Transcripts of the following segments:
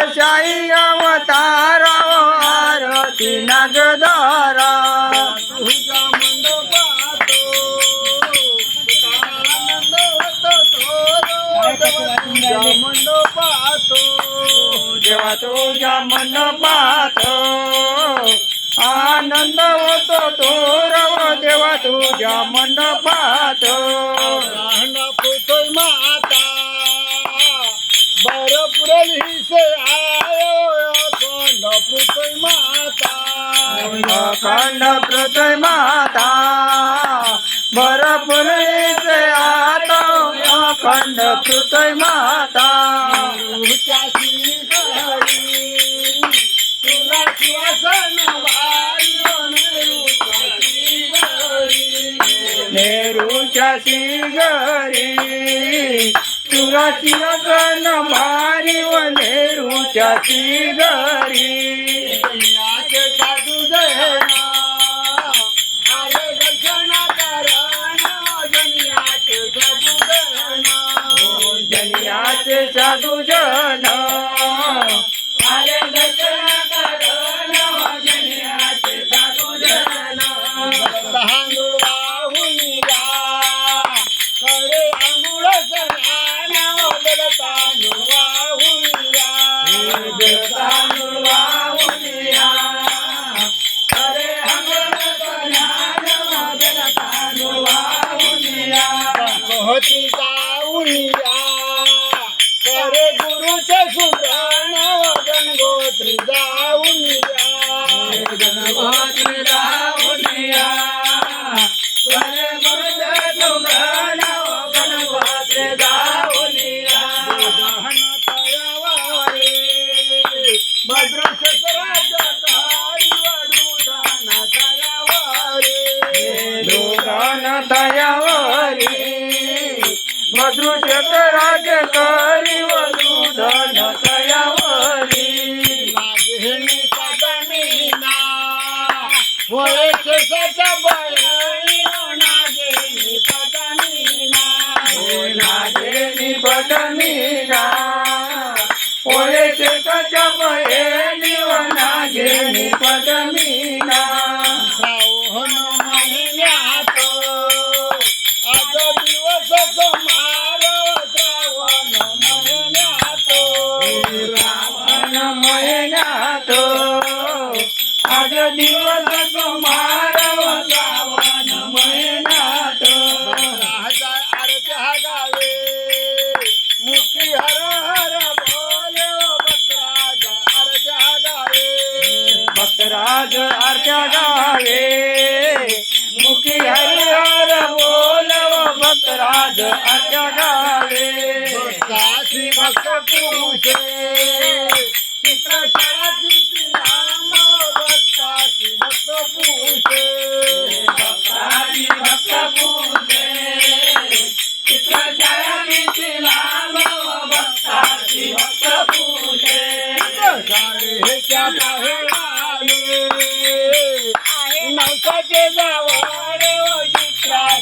शेषशाही अवतार आरती नागदारा तुझ्या मंडपातो आनंद होतो तो तुझ्या देवा तुझ्या मंडपात आनंद होतो तो रव. देवा तुझ्या अखंड पृथ्वी माता बरपुरीचे आता अखंड पृथ्वी माता. नेहरूच्या शिगरी तुला शिरगण भारी व नेहरूच्या शिगरी गुरुचे सुंदर गंगोत्री जाऊन या गहन तयावारे भद्रश राजकारी राज હોય છે સચા બળીઓના જેની પદમીના એના જેની પદમીના હોય છે સચા બળીઓના જેની राज आरत्या गावे. मुखी हरिहर बोलव भक्तराज आरत्या गावे. काशी भक्त पुरुषे चित्रशाळाची नाम भक्ताची भक्त पुरुषे. भक्ताची भक्त पूजे चित्रछायाची भक्त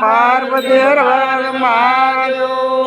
પાર્વતી હર હર મહાદેવ.